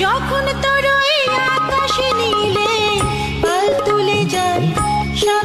যখন তরই আকাশে নীলে পাল তুলে যায় সব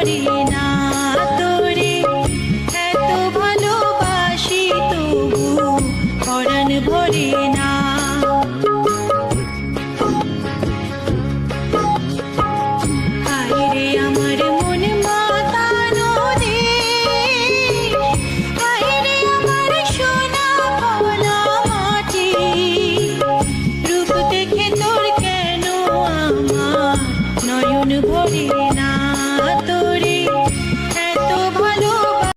morir.